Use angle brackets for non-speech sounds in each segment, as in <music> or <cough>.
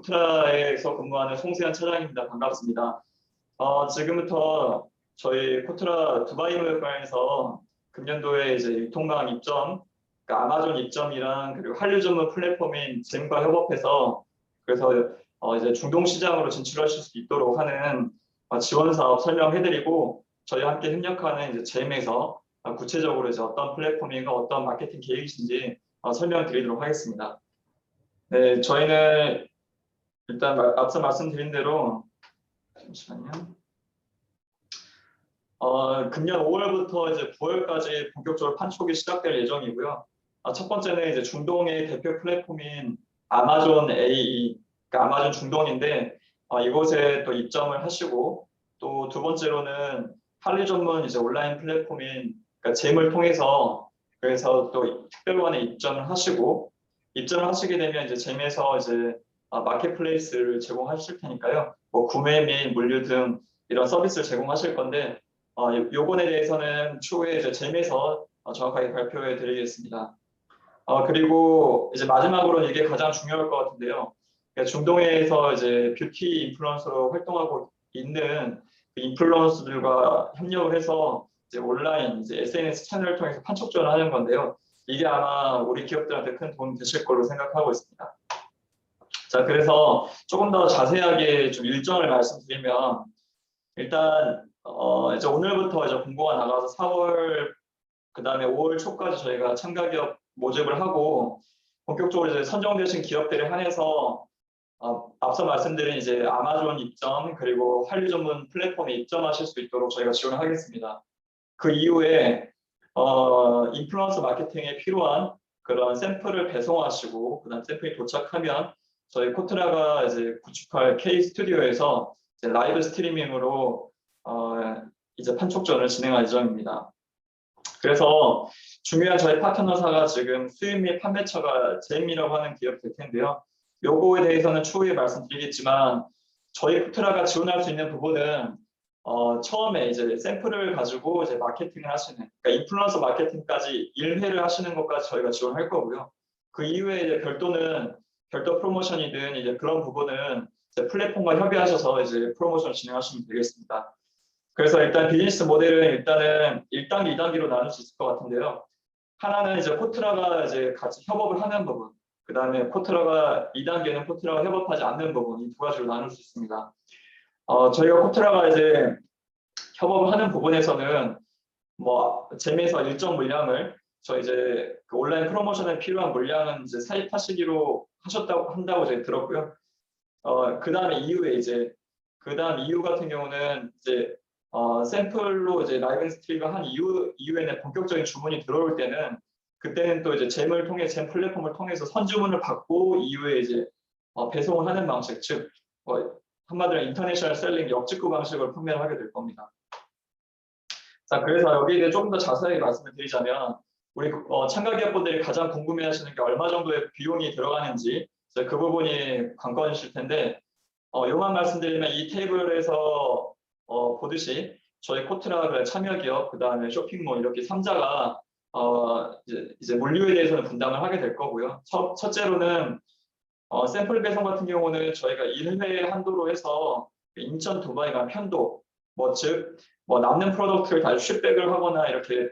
코트라에서 근무하는 송세현 차장입니다. 반갑습니다. 어, 지금부터 저희 코트라 두바이 무역관에서 금년도에 이제 유통망 입점, 그러니까 아마존 입점이랑 그리고 한류 전문 플랫폼인 잼과 협업해서 그래서 어, 이제 중동 시장으로 진출하실 수 있도록 하는 어, 지원 사업 설명해드리고 저희와 함께 협력하는 이제 잼에서 어, 구체적으로 이제 어떤 플랫폼인가 어떤 마케팅 계획이신지 어, 설명드리도록 하겠습니다. 네, 저희는 일단 마- 앞서 말씀드린 대로 잠시만요. 어, 금년 5월부터 이제 9월까지 본격적으로 판촉이 시작될 예정이고요. 아, 첫 번째는 이제 중동의 대표 플랫폼인 아마존 AE, 그러니까 아마존 중동인데 어, 이곳에 또 입점을 하시고 또 두 번째로는 할리 전문 이제 온라인 플랫폼인 그러니까 잼을 통해서 그래서 또 특별관에 입점을 하시고 입점을 하시게 되면 이제 잼에서 이제 아, 마켓플레이스를 제공하실 테니까요. 뭐 구매 및 물류 등 이런 서비스를 제공하실 건데 어, 요- 요건에 대해서는 추후에 이제 잼에서 어, 정확하게 발표해 드리겠습니다. 어, 그리고 이제 마지막으로 이게 가장 중요할 것 같은데요. 그러니까 중동에서 이제 뷰티 인플루언서로 활동하고 있는 그 인플루언서들과 협력을 해서 이제 온라인 이제 SNS 채널을 통해서 판촉전을 하는 건데요. 이게 아마 우리 기업들한테 큰 도움이 되실 걸로 생각하고 있습니다. 자, 그래서 조금 더 자세하게 좀 일정을 말씀드리면 일단 어, 이제 오늘부터 이제 공고가 나가서 4월 그 다음에 5월 초까지 저희가 참가 기업 모집을 하고 본격적으로 이제 선정되신 기업들에 한해서 어, 앞서 말씀드린 이제 아마존 입점 그리고 한류 전문 플랫폼에 입점하실 수 있도록 저희가 지원을 하겠습니다. 그 이후에 어, 인플루언서 마케팅에 필요한 그런 샘플을 배송하시고 그다음 샘플이 도착하면 저희 코트라가 이제 구축할 K 스튜디오에서 이제 라이브 스트리밍으로 어, 이제 판촉전을 진행할 예정입니다. 그래서 중요한 저희 파트너사가 지금 수입 및 판매처가 잼이라고 하는 기업이 될 텐데요. 요거에 대해서는 추후에 말씀드리겠지만 저희 코트라가 지원할 수 있는 부분은 어, 처음에 이제 샘플을 가지고 이제 마케팅을 하시는, 그러니까 인플루언서 마케팅까지 1회를 하시는 것까지 저희가 지원할 거고요. 그 이후에 이제 별도는 별도 프로모션이든 이제 그런 부분은 이제 플랫폼과 협의하셔서 이제 프로모션 진행하시면 되겠습니다. 그래서 일단 비즈니스 모델은 일단은 1단계, 2단계로 나눌 수 있을 것 같은데요. 하나는 이제 코트라가 이제 같이 협업을 하는 부분, 그 다음에 코트라가 2단계는 코트라가 협업하지 않는 부분, 이 두 가지로 나눌 수 있습니다. 어, 저희가 코트라가 이제 협업을 하는 부분에서는 뭐 잼에서 일정 물량을 저 이제 그 온라인 프로모션에 필요한 물량은 이제 사입하시기로 하셨다고 한다고 제가 들었고요. 어, 그 다음에 이후에 이제 그 다음 이후 같은 경우는 이제 어, 샘플로 이제 라이브 스트리밍을 한 이후 이후에는 본격적인 주문이 들어올 때는 그때는 또 이제 잼을 통해 잼 플랫폼을 통해서 선주문을 받고 이후에 이제 어, 배송을 하는 방식, 즉 어, 한마디로 인터내셔널 셀링 역직구 방식으로 판매를 하게 될 겁니다. 자, 그래서 여기에 대해 조금 더 자세하게 말씀을 드리자면 우리 어, 참가 기업분들이 가장 궁금해하시는 게 얼마 정도의 비용이 들어가는지 그 부분이 관건이실 텐데 어, 요만 말씀드리면 이 테이블에서 어, 보듯이 저희 코트라 그 참여 기업, 그 다음에 쇼핑몰 이렇게 3자가 어, 이제, 이제 물류에 대해서는 분담을 하게 될 거고요. 첫, 첫째로는 어, 샘플 배송 같은 경우는 저희가 1회 한도로 해서 인천 두바이가 편도, 뭐 즉, 뭐 남는 프로덕트를 다 쉽백을 하거나 이렇게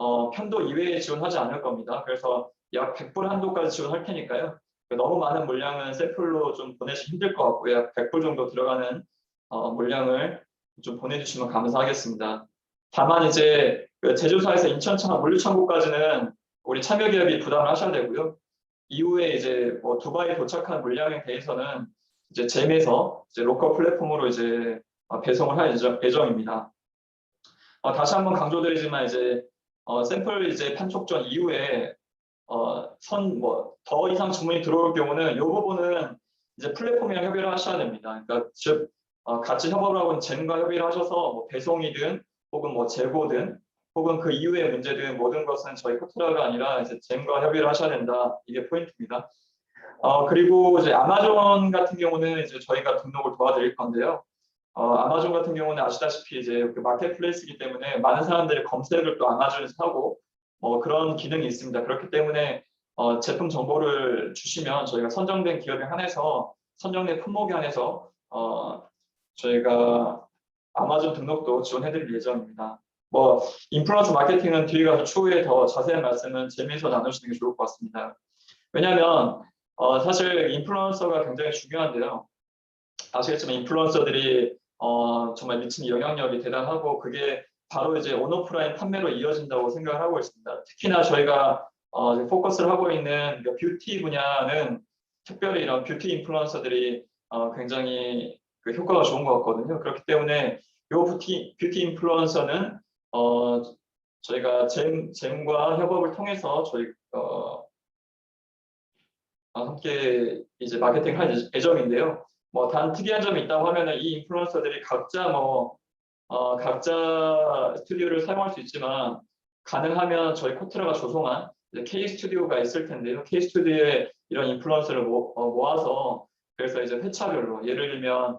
어, 편도 이외에 지원하지 않을 겁니다. 그래서 약 100불 한도까지 지원할 테니까요. 너무 많은 물량은 샘플로 좀 보내기 힘들 것 같고요. 약 100불 정도 들어가는 어, 물량을 좀 보내주시면 감사하겠습니다. 다만 이제 그 제조사에서 인천청 물류창고까지는 우리 참여 기업이 부담을 하셔야 되고요. 이후에 이제 뭐 두바이 도착한 물량에 대해서는 이제 잼에서 이제 로컬 플랫폼으로 이제 어, 배송을 할 예정, 예정입니다. 어, 다시 한번 강조드리지만 이제 어, 샘플 이제 판촉 전 이후에 어, 선 뭐 더 이상 주문이 들어올 경우는 이 부분은 이제 플랫폼이랑 협의를 하셔야 됩니다. 그러니까 즉 어, 같이 협업을 하고 잼과 협의를 하셔서 뭐 배송이든 혹은 뭐 재고든 혹은 그 이후의 문제든 모든 것은 저희 코트라가 아니라 이제 잼과 협의를 하셔야 된다. 이게 포인트입니다. 어, 그리고 이제 아마존 같은 경우는 이제 저희가 등록을 도와드릴 건데요. 어, 아마존 같은 경우는 아시다시피 이제 그 마켓플레이스이기 때문에 많은 사람들이 검색을 또 아마존에서 하고 뭐 그런 기능이 있습니다. 그렇기 때문에 어, 제품 정보를 주시면 저희가 선정된 기업에 한해서 선정된 품목에 한해서 어, 저희가 아마존 등록도 지원해드릴 예정입니다. 뭐 인플루언서 마케팅은 뒤에 가서 추후에 더 자세한 말씀은 재미에서 나누시는 게 좋을 것 같습니다. 왜냐하면 어, 사실 인플루언서가 굉장히 중요한데요. 아시겠지만 인플루언서들이 어, 정말 미치는 영향력이 대단하고 그게 바로 이제 온오프라인 판매로 이어진다고 생각을 하고 있습니다. 특히나 저희가 어, 포커스를 하고 있는 그 뷰티 분야는 특별히 이런 뷰티 인플루언서들이 어, 굉장히 그 효과가 좋은 것 같거든요. 그렇기 때문에 이 뷰티, 뷰티 인플루언서는 어, 저희가 잼, 잼과 협업을 통해서 저희 어, 어, 함께 이제 마케팅 할 예- 예정인데요. 뭐 단 특이한 점이 있다고 하면은 이 인플루언서들이 각자 뭐 어, 각자 스튜디오를 사용할 수 있지만 가능하면 저희 코트라가 조성한 K 스튜디오가 있을 텐데 요. K 스튜디오에 이런 인플루언서를 모, 어, 모아서 그래서 이제 회차별로 예를 들면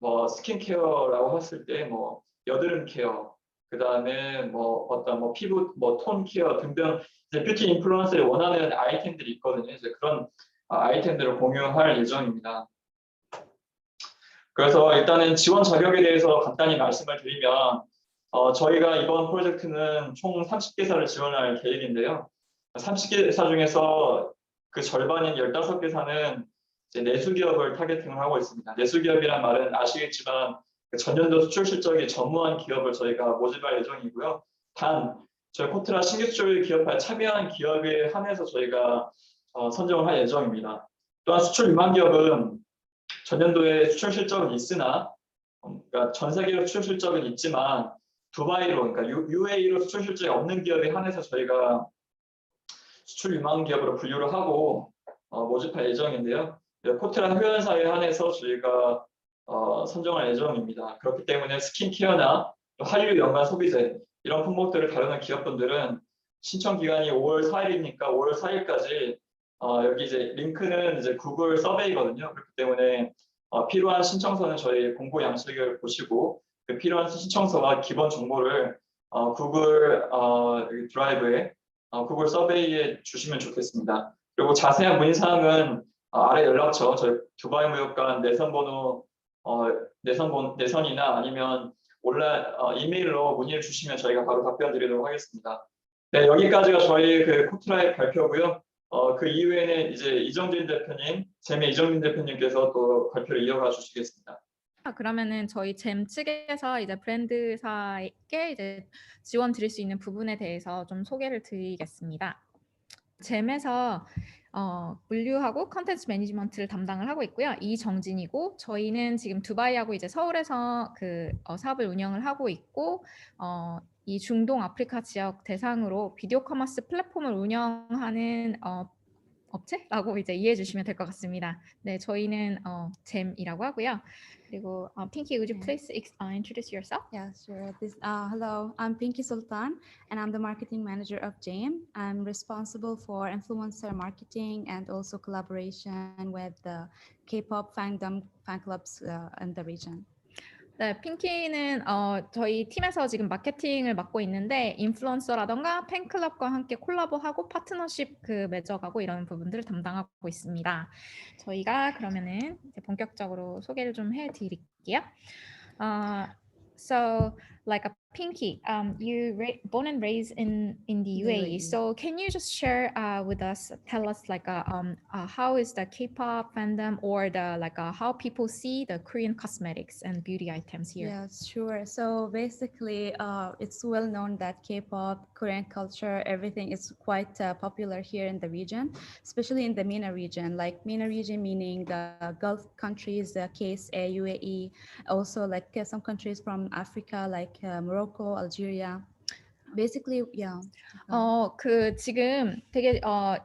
뭐 스킨케어라고 했을 때 뭐 여드름 케어 그 다음에 뭐 어떤 뭐 피부 뭐 톤 케어 등등 이제 뷰티 인플루언서들이 원하는 아이템들이 있거든요. 이제 그런 아, 아이템들을 공유할 예정입니다. 그래서 일단은 지원 자격에 대해서 간단히 말씀을 드리면 어, 저희가 이번 프로젝트는 총 30개사를 지원할 계획인데요. 30개사 중에서 그 절반인 15개사는 이제 내수기업을 타겟팅을 하고 있습니다. 내수기업이란 말은 아시겠지만 그 전년도 수출 실적이 전무한 기업을 저희가 모집할 예정이고요. 단 저희 코트라 신규 수출 기업에 참여한 기업에 한해서 저희가 어, 선정을 할 예정입니다. 또한 수출 유망 기업은 전년도에 수출 실적은 있으나 어, 그러니까 전 세계로 수출 실적은 있지만 두바이로 그러니까 UAE로 수출 실적이 없는 기업에 한해서 저희가 수출 유망 기업으로 분류를 하고 어, 모집할 예정인데요. 코트라 회원사에 한해서 저희가 어, 선정할 예정입니다. 그렇기 때문에 스킨케어나 또 한류 연관 소비재 이런 품목들을 다루는 기업분들은 신청 기간이 5월 4일이니까 5월 4일까지 어, 여기 이제 링크는 이제 구글 서베이거든요. 그렇기 때문에 어, 필요한 신청서는 저희 공고 양식을 보시고 그 필요한 신청서와 기본 정보를 어, 구글 어, 드라이브에 어, 구글 서베이에 주시면 좋겠습니다. 그리고 자세한 문의 사항은 어, 아래 연락처 저희 두바이 무역관 내선 번호 어, 내선 번 내선이나 아니면 온라인 어, 이메일로 문의를 주시면 저희가 바로 답변 드리도록 하겠습니다. 네 여기까지가 저희 그 코트라의 발표고요. 어, 그 이후에는 이제 이정진 대표님, 재미 이정진 대표님께서 또 발표를 이어가 주시겠습니다. 아, 그러면은 저희 잼 측에서 이제 브랜드사에게 이제 지원 드릴 수 있는 부분에 대해서 좀 소개를 드리겠습니다. 잼에서 어, 물류하고 컨텐츠 매니지먼트를 담당을 하고 있고요. 이정진이고 저희는 지금 두바이하고 이제 서울에서 그 어, 사업을 운영을 하고 있고 어, 이 중동 아프리카 지역 대상으로 비디오 커머스 플랫폼을 운영하는 어, 업체라고 이제 이해해 주시면 될 것 같습니다. 네, 저희는 어, 잼이라고 하고요. 그리고 어, 핑키, would you 네. please uh, introduce yourself? Yeah, sure. This, uh, hello, I'm Pinky Sultan, and I'm the marketing manager of JAME. I'm responsible for influencer marketing and also collaboration with the K-pop fandom fan clubs uh, in the region. 네, 핑키는 어, 저희 팀에서 지금 마케팅을 맡고 있는데 인플루언서라던가 팬클럽과 함께 콜라보하고 파트너십 그 맺어가고 이런 부분들을 담당하고 있습니다. 저희가 그러면은 이제 본격적으로 소개를 좀 해드릴게요. 어, so like a Pinky, um, you ra- born and raised in in the UAE. So can you just share uh, with us, tell us like uh, um uh, how is the K-pop fandom or the like uh, how people see the Korean cosmetics and beauty items here? Yeah, sure. So basically, uh, it's well known that K-pop, Korean culture, everything is quite uh, popular here in the region, especially in the MENA region. Like MENA region meaning the Gulf countries, the KSA, UAE, also like uh, some countries from Africa, like uh, Morocco, Algeria. Basically, yeah. 어, 그 지금 되게 어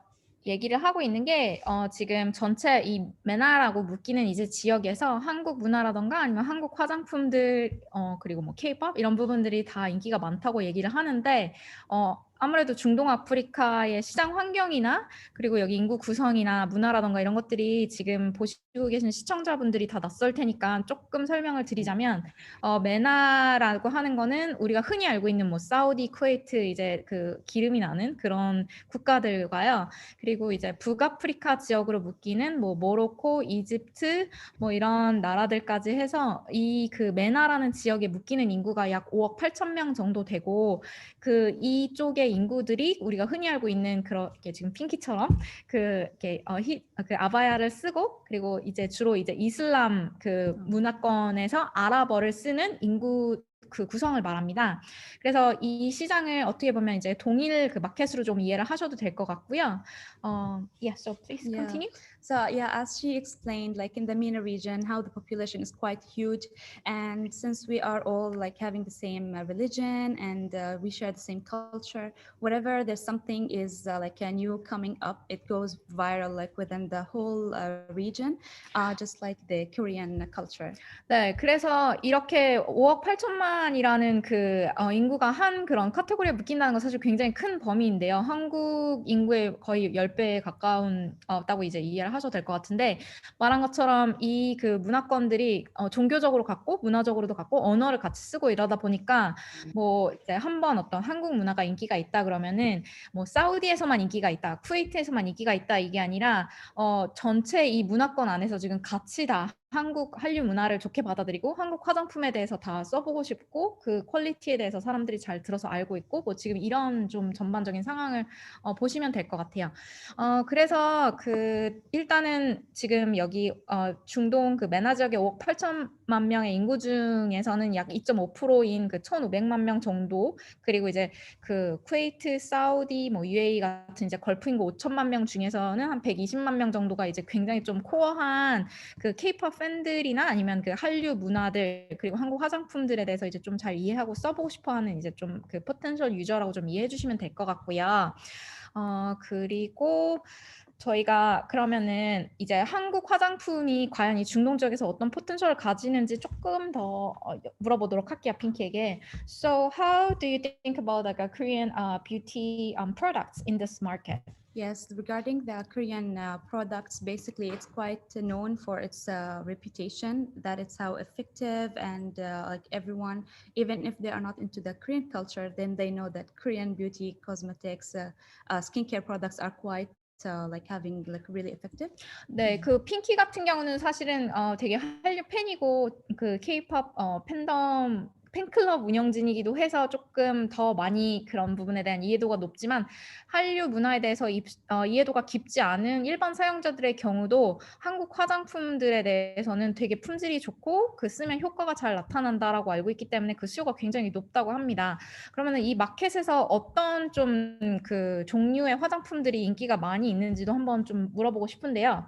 얘기를 하고 있는 게 어, 지금 전체 이 메나라고 묶이는 이제 지역에서 한국 문화라던가 아니면 한국 화장품들 어, 그리고 뭐 케이팝 이런 부분들이 다 인기가 많다고 얘기를 하는데 어, 아무래도 중동 아프리카의 시장 환경이나 그리고 여기 인구 구성이나 문화라던가 이런 것들이 지금 보시고 계신 시청자분들이 다 낯설 테니까 조금 설명을 드리자면 어, 메나라고 하는 거는 우리가 흔히 알고 있는 뭐 사우디, 쿠웨이트 이제 그 기름이 나는 그런 국가들과요. 그리고 이제 북아프리카 지역으로 묶이는 뭐 모로코, 이집트 뭐 이런 나라들까지 해서 이 그 메나라는 지역에 묶이는 인구가 약 5억 8천 명 정도 되고 그 이쪽 의 인구들이 우리가 흔히 알고 있는 그렇게 지금 핑키처럼 그 이렇게 어, 히, 그 아바야를 쓰고 그리고 이제 주로 이제 이슬람 그 문화권에서 아랍어를 쓰는 인구 그 구성을 말합니다. 그래서 이 시장을 어떻게 보면 이제 동일 그 마켓으로 좀 이해를 하셔도 될 것 같고요. 어, yeah, so please Yeah. continue. So yeah, as she explained, like in the MENA region, how the population is quite huge, and since we are all like having the same uh, religion and uh, we share the same culture, whatever there's something is uh, like a new coming up, it goes viral like within the whole uh, region, uh, just like the Korean culture. 네, 그래서 이렇게 5억 8천만이라는 그 어, 인구가 한 그런 카테고리에 묶인다는 건 사실 굉장히 큰 범위인데요. 한국 인구의 거의 10배에 가까운 었다고 이제 이해를 하셔도 될 것 같은데 말한 것처럼 이 그 문화권들이 어, 종교적으로 갖고 문화적으로도 갖고 언어를 같이 쓰고 이러다 보니까 뭐 이제 한번 어떤 한국 문화가 인기가 있다 그러면은 뭐 사우디에서만 인기가 있다, 쿠웨이트에서만 인기가 있다 이게 아니라 어, 전체 이 문화권 안에서 지금 같이 다 한국 한류 문화를 좋게 받아들이고 한국 화장품에 대해서 다 써보고 싶고 그 퀄리티에 대해서 사람들이 잘 들어서 알고 있고 뭐 지금 이런 좀 전반적인 상황을 어, 보시면 될 것 같아요. 어, 그래서 그 일단은 지금 여기 어, 중동 그 메나 지역의 5억 8천만 명의 인구 중에서는 약 2.5%인 그 1,500만 명 정도 그리고 이제 그 쿠웨이트, 사우디, 뭐 UAE 같은 이제 걸프 인구 5천만 명 중에서는 한 120만 명 정도가 이제 굉장히 좀 코어한 그 케이팝 팬들이나 아니면 그 한류 문화들 그리고 한국 화장품들에 대해서 이제 좀 잘 이해하고 써보고 싶어하는 이제 좀 그 포텐셜 유저라고 좀 이해해 주시면 될 것 같고요. 어 그리고 저희가 그러면은 이제 한국 화장품이 과연 이 중동 지역에서 어떤 포텐셜을 가지는지 조금 더 어, 물어보도록 할게요, 핑키에게. So how do you think about like a Korean uh, beauty um, products in this market? Yes, regarding the Korean uh, products, basically it's quite known for its uh, reputation that it's how effective and uh, like everyone, even if they are not into the Korean culture, then they know that Korean beauty, cosmetics, uh, uh, skincare products are quite uh, like having like really effective. 네, 그 핑키 같은 경우는 사실은 어, 되게 한류 팬이고 그 K-pop 어, 팬덤 팬클럽 운영진이기도 해서 조금 더 많이 그런 부분에 대한 이해도가 높지만 한류 문화에 대해서 입- 어, 이해도가 깊지 않은 일반 사용자들의 경우도 한국 화장품들에 대해서는 되게 품질이 좋고 그 쓰면 효과가 잘 나타난다라고 알고 있기 때문에 그 수요가 굉장히 높다고 합니다. 그러면은 이 마켓에서 어떤 좀 그 종류의 화장품들이 인기가 많이 있는지도 한번 좀 물어보고 싶은데요.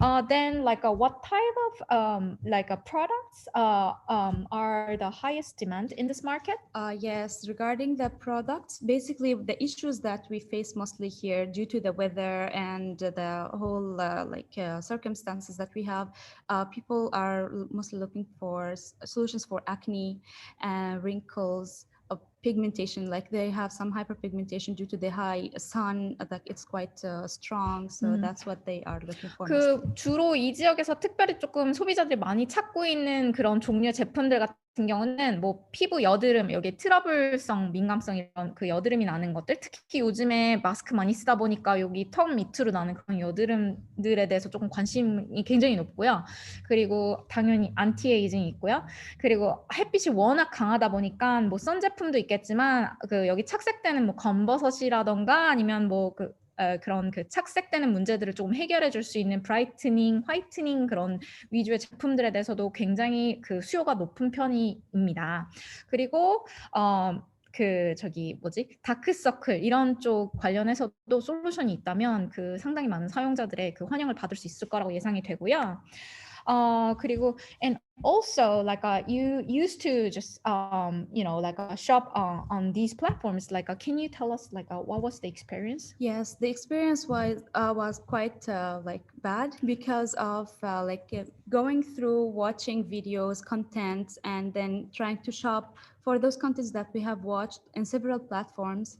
Uh, then, like, uh, what type of um, like uh, products uh, um, are the highest demand in this market? Uh, yes, regarding the products, basically the issues that we face mostly here due to the weather and the whole uh, like uh, circumstances that we have, uh, people are l- mostly looking for s- solutions for acne, uh, wrinkles, uh, pigmentation. Like they have some hyperpigmentation due to the high sun, uh, like it's quite uh, strong. So Mhm. that's what they are looking for. mostly. 그 주로 이 지역에서 특별히 조금 소비자들이 많이 찾고 있는 그런 종류의 제품들 같은 경우는 뭐 피부 여드름, 여기 트러블성 민감성 이런 그 여드름이 나는 것들, 특히 요즘에 마스크 많이 쓰다 보니까 여기 턱 밑으로 나는 그런 여드름들에 대해서 조금 관심이 굉장히 높고요. 그리고 당연히 안티에이징이 있고요. 그리고 햇빛이 워낙 강하다 보니까 뭐 선 제품도 있겠지만 그 여기 착색되는 뭐 검버섯이라던가 아니면 뭐그 그런 그 착색되는 문제들을 조금 해결해 줄 수 있는 브라이트닝, 화이트닝 그런 위주의 제품들에 대해서도 굉장히 그 수요가 높은 편입니다. 그리고 어, 그 저기 뭐지 다크서클 이런 쪽 관련해서도 솔루션이 있다면 그 상당히 많은 사용자들의 그 환영을 받을 수 있을 거라고 예상이 되고요. 어 그리고 and also like uh, you used to just um you know like uh, shop uh, on these platforms like uh, can you tell us like uh, what was the experience? Yes, the experience was uh, was quite uh, like bad because of uh, like uh, going through watching videos, contents, and then trying to shop for those contents that we have watched in several platforms.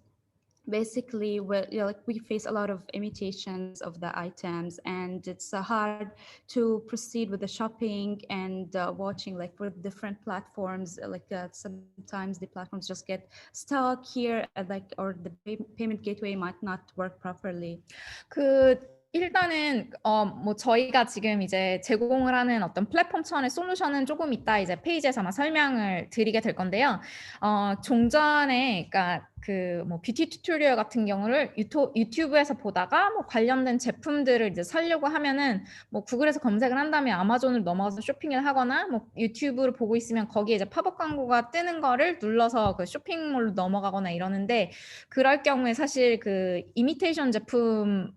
basically we you know, like we face a lot of imitations of the items and it's uh, hard to proceed with the shopping and uh, watching like for different platforms uh, like uh, sometimes the platforms just get stuck here uh, like or the pay- payment gateway might not work properly. 그 일단은 어 뭐 저희가 지금 이제 제공을 하는 어떤 플랫폼 차원의 솔루션은 조금 이따 이제 페이지에서 아마 설명을 드리게 될 건데요. 어 종전에 그러니까 그 뭐 뷰티 튜토리얼 같은 경우를 유토, 유튜브에서 보다가 뭐 관련된 제품들을 이제 사려고 하면은 뭐 구글에서 검색을 한 다음에 아마존을 넘어가서 쇼핑을 하거나 뭐 유튜브를 보고 있으면 거기에 이제 팝업 광고가 뜨는 거를 눌러서 그 쇼핑몰로 넘어가거나 이러는데 그럴 경우에 사실 그 이미테이션 제품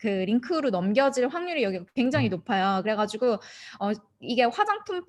그 링크로 넘겨질 확률이 여기 굉장히 높아요. 그래가지고 어 이게 화장품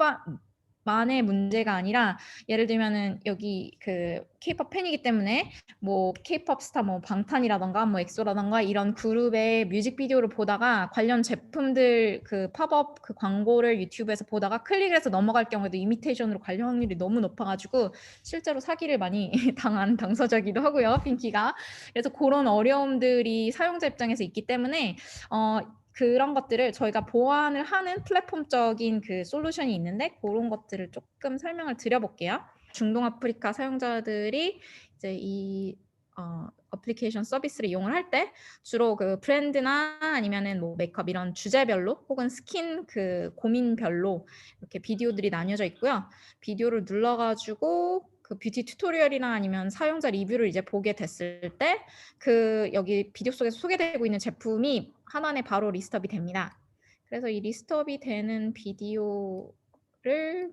만의 문제가 아니라 예를 들면은 여기 그 K-pop 팬이기 때문에 뭐 K-pop 스타 뭐 방탄이라던가 뭐 엑소라던가 이런 그룹의 뮤직비디오를 보다가 관련 제품들 그 팝업 그 광고를 유튜브에서 보다가 클릭을 해서 넘어갈 경우에도 이미테이션으로 관련 확률이 너무 높아가지고 실제로 사기를 많이 <laughs> 당한 당사자기도 하고요, 핑키가. 그래서 그런 어려움들이 사용자 입장에서 있기 때문에 어 그런 것들을 저희가 보완을 하는 플랫폼적인 그 솔루션이 있는데 그런 것들을 조금 설명을 드려볼게요. 중동 아프리카 사용자들이 이제 이 어, 어플리케이션 서비스를 이용을 할 때 주로 그 브랜드나 아니면은 뭐 메이크업 이런 주제별로 혹은 스킨 그 고민별로 이렇게 비디오들이 나뉘어져 있고요. 비디오를 눌러가지고 그 뷰티 튜토리얼이나 아니면 사용자 리뷰를 이제 보게 됐을 때 그 여기 비디오 속에서 소개되고 있는 제품이 하나에 바로 리스트업이 됩니다. 그래서 이 리스트업이 되는 비디오를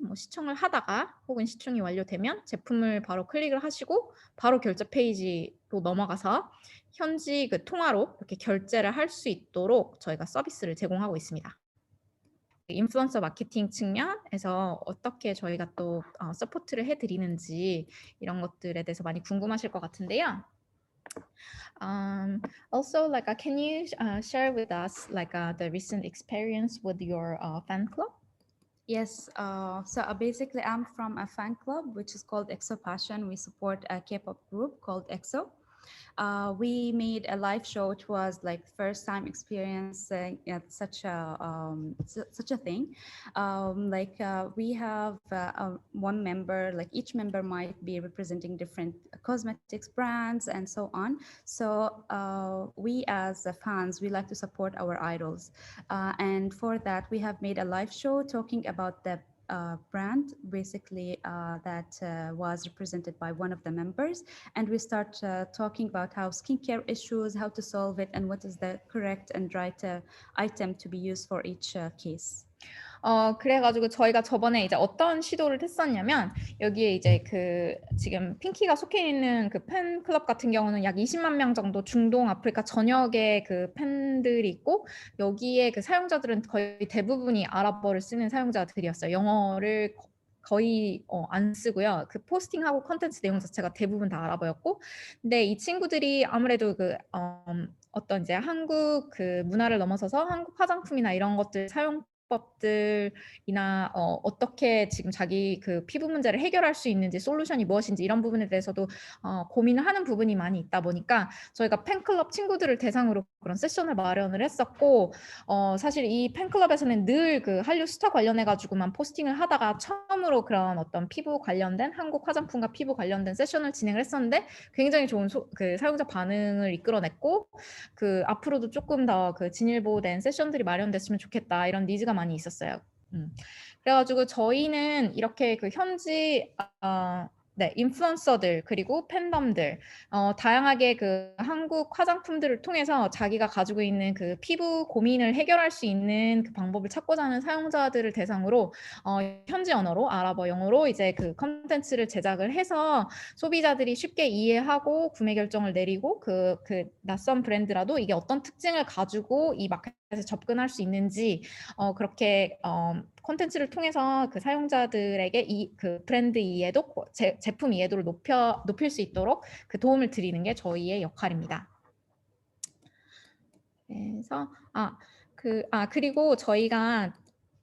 뭐 시청을 하다가 혹은 시청이 완료되면 제품을 바로 클릭을 하시고 바로 결제 페이지로 넘어가서 현지 그 통화로 이렇게 결제를 할 수 있도록 저희가 서비스를 제공하고 있습니다. 인플루언서 마케팅 측면에서 어떻게 저희가 또 어, 서포트를 해드리는지 이런 것들에 대해서 많이 궁금하실 것 같은데요. Um, also, like, uh, can you uh, share with us like uh, the recent experience with your uh, fan club? Yes, uh, so uh, basically, I'm from a fan club which is called EXO Passion. We support a K-pop group called EXO. Uh, we made a live show. It was like first time experiencing uh, such a um, su- such a thing. Um, like uh, we have uh, uh, one member. Like each member might be representing different cosmetics brands and so on. So uh, we as fans, we like to support our idols. And for that, we have made a live show talking about the uh, brand, basically uh, that uh, was represented by one of the members. And we start uh, talking about how skincare issues, how to solve it, and what is the correct and right uh, item to be used for each uh, case. 어 그래가지고 저희가 저번에 이제 어떤 시도를 했었냐면 여기에 이제 그 지금 핑키가 속해 있는 그 팬클럽 같은 경우는 약 20만 명 정도 중동 아프리카 전역의 그 팬들이 있고 여기에 그 사용자들은 거의 대부분이 아랍어를 쓰는 사용자들이었어요. 영어를 거- 거의 어, 안 쓰고요. 그 포스팅하고 컨텐츠 내용 자체가 대부분 다 아랍어였고, 근데 이 친구들이 아무래도 그 어, 어떤 이제 한국 그 문화를 넘어서서 한국 화장품이나 이런 것들 사용 법들이나 어, 어떻게 지금 자기 그 피부 문제를 해결할 수 있는지 솔루션이 무엇인지 이런 부분에 대해서도 어, 고민을 하는 부분이 많이 있다 보니까 저희가 팬클럽 친구들을 대상으로 그런 세션을 마련을 했었고 어, 사실 이 팬클럽에서는 늘 그 한류 스타 관련해 가지고만 포스팅을 하다가 처음으로 그런 어떤 피부 관련된 한국 화장품과 피부 관련된 세션을 진행을 했었는데 굉장히 좋은 소, 그 사용자 반응을 이끌어냈고 그 앞으로도 조금 더 그 진일보된 세션들이 마련됐으면 좋겠다 이런 니즈가 많이 있었어요. 음. 그래가지고 저희는 이렇게 그 현지 어, 네 인플루언서들 그리고 팬덤들 어, 다양하게 그 한국 화장품들을 통해서 자기가 가지고 있는 그 피부 고민을 해결할 수 있는 그 방법을 찾고자 하는 사용자들을 대상으로 어, 현지 언어로 아랍어 영어로 이제 그 컨텐츠를 제작을 해서 소비자들이 쉽게 이해하고 구매 결정을 내리고 그, 그 낯선 브랜드라도 이게 어떤 특징을 가지고 이 마켓에 접근할 수 있는지 어, 그렇게 어, 콘텐츠를 통해서 그 사용자들에게 이 그 브랜드 이해도 고- 제, 제품 이해도를 높여 높일 수 있도록 그 도움을 드리는 게 저희의 역할입니다. 그래서 아 그 아 그리고 저희가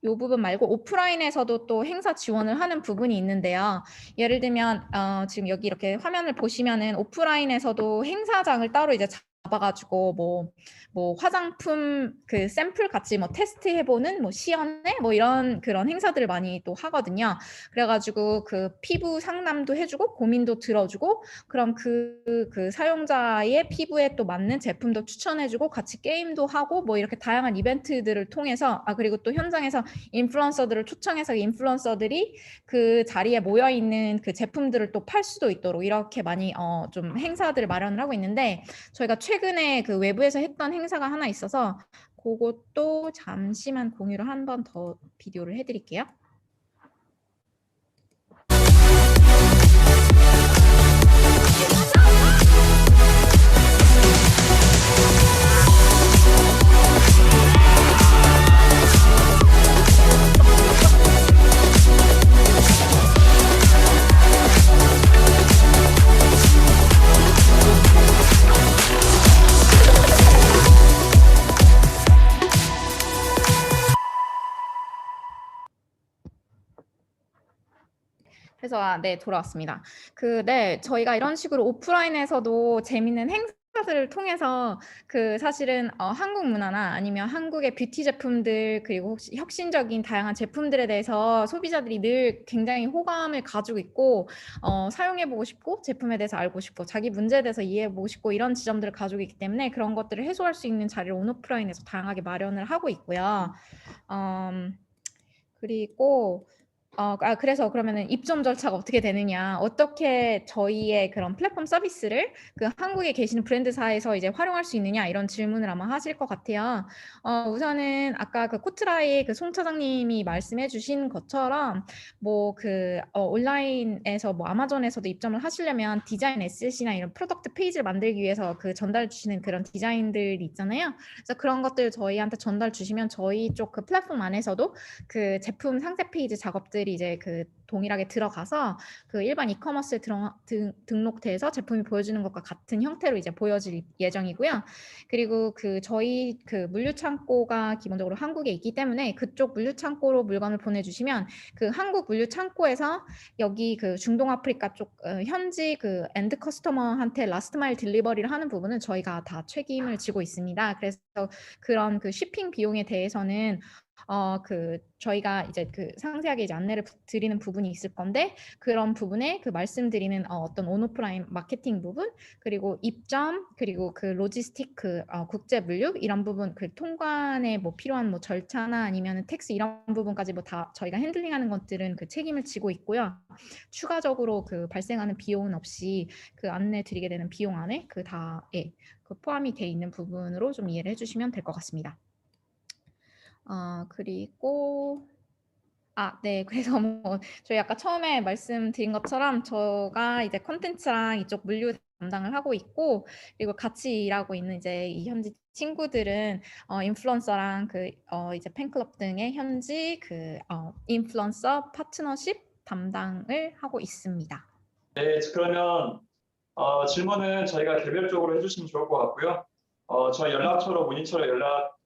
요 부분 말고 오프라인에서도 또 행사 지원을 하는 부분이 있는데요. 예를 들면 어, 지금 여기 이렇게 화면을 보시면은 오프라인에서도 행사장을 따로 이제 잡아가지고 뭐, 뭐 화장품 그 샘플 같이 뭐 테스트 해보는 뭐 시연회 뭐 이런 그런 행사들을 많이 또 하거든요. 그래가지고 그 피부 상담도 해주고 고민도 들어주고 그럼 그, 그 사용자의 피부에 또 맞는 제품도 추천해주고 같이 게임도 하고 뭐 이렇게 다양한 이벤트들을 통해서 아 그리고 또 현장에서 인플루언서들을 초청해서 인플루언서들이 그 자리에 모여 있는 그 제품들을 또 팔 수도 있도록 이렇게 많이 어 좀 행사들을 마련을 하고 있는데 저희가 최 근에 그 외부에서 했던 행사가 하나 있어서 그것도 잠시만 공유를 한 번 더 비디오를 해드릴게요. 아, 네 돌아왔습니다. 그 네 저희가 이런 식으로 오프라인에서도 재밌는 행사들을 통해서 그 사실은 어, 한국 문화나 아니면 한국의 뷰티 제품들 그리고 혹시 혁신적인 다양한 제품들에 대해서 소비자들이 늘 굉장히 호감을 가지고 있고 어, 사용해보고 싶고 제품에 대해서 알고 싶고 자기 문제에 대해서 이해해보고 싶고 이런 지점들을 가지고 있기 때문에 그런 것들을 해소할 수 있는 자리를 온오프라인에서 다양하게 마련을 하고 있고요. 음, 그리고 어, 아, 그래서 그러면은 입점 절차가 어떻게 되느냐, 어떻게 저희의 그런 플랫폼 서비스를 그 한국에 계시는 브랜드사에서 이제 활용할 수 있느냐 이런 질문을 아마 하실 것 같아요. 어, 우선은 아까 그 코트라이 그송 차장님이 말씀해주신 것처럼 뭐그 온라인에서 뭐 아마존에서도 입점을 하시려면 디자인 에셋이나 이런 프로덕트 페이지를 만들기 위해서 그 전달 주시는 그런 디자인들이 있잖아요. 그래서 그런 것들 저희한테 전달 주시면 저희 쪽 그 플랫폼 안에서도 그 제품 상세 페이지 작업들 이 이제 그 동일하게 들어가서 그 일반 이커머스에 들어, 등, 등록돼서 제품이 보여주는 것과 같은 형태로 이제 보여질 예정이고요. 그리고 그 저희 그 물류 창고가 기본적으로 한국에 있기 때문에 그쪽 물류 창고로 물건을 보내주시면 그 한국 물류 창고에서 여기 그 중동 아프리카 쪽 어, 현지 그 엔드 커스터머한테 라스트 마일 딜리버리를 하는 부분은 저희가 다 책임을 지고 있습니다. 그래서 그런 그 쉬핑 비용에 대해서는 어 그 저희가 이제 그 상세하게 이제 안내를 부- 드리는 부분이 있을 건데 그런 부분에 그 말씀드리는 어, 어떤 온오프라인 마케팅 부분 그리고 입점 그리고 그 로지스틱 그 어, 국제 물류 이런 부분 그 통관에 뭐 필요한 뭐 절차나 아니면 텍스 이런 부분까지 뭐 다 저희가 핸들링하는 것들은 그 책임을 지고 있고요. 추가적으로 그 발생하는 비용은 없이 그 안내 드리게 되는 비용 안에 그 다에 그 포함이 돼 있는 부분으로 좀 이해를 해주시면 될 것 같습니다. 어, 그리고 아, 네. <laughs> 그래서 뭐 저희 아까 처음에 말씀드린 것처럼 저가 이제 콘텐츠랑 이쪽 물류 담당을 하고 있고 그리고 같이 일하고 있는 이제 이 현지 친구들은 어, 인플루언서랑 그 어, 이제 팬클럽 등의 현지 그 어, 인플루언서 파트너십 담당을 하고 있습니다. 네, 그러면 어, 질문은 저희가 개별적으로 해주시면 좋을 것 같고요. 어, 저희 연락처로 문의처로 연락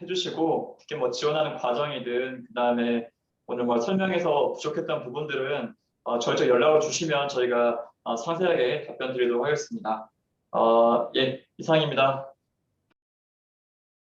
해 주시고 특히 뭐 지원하는 과정이든 그 다음에 오늘 뭐 설명에서 부족했던 부분들은 어, 저희 쪽 연락을 주시면 저희가 어, 상세하게 답변 드리도록 하겠습니다. 어, 예, 이상입니다.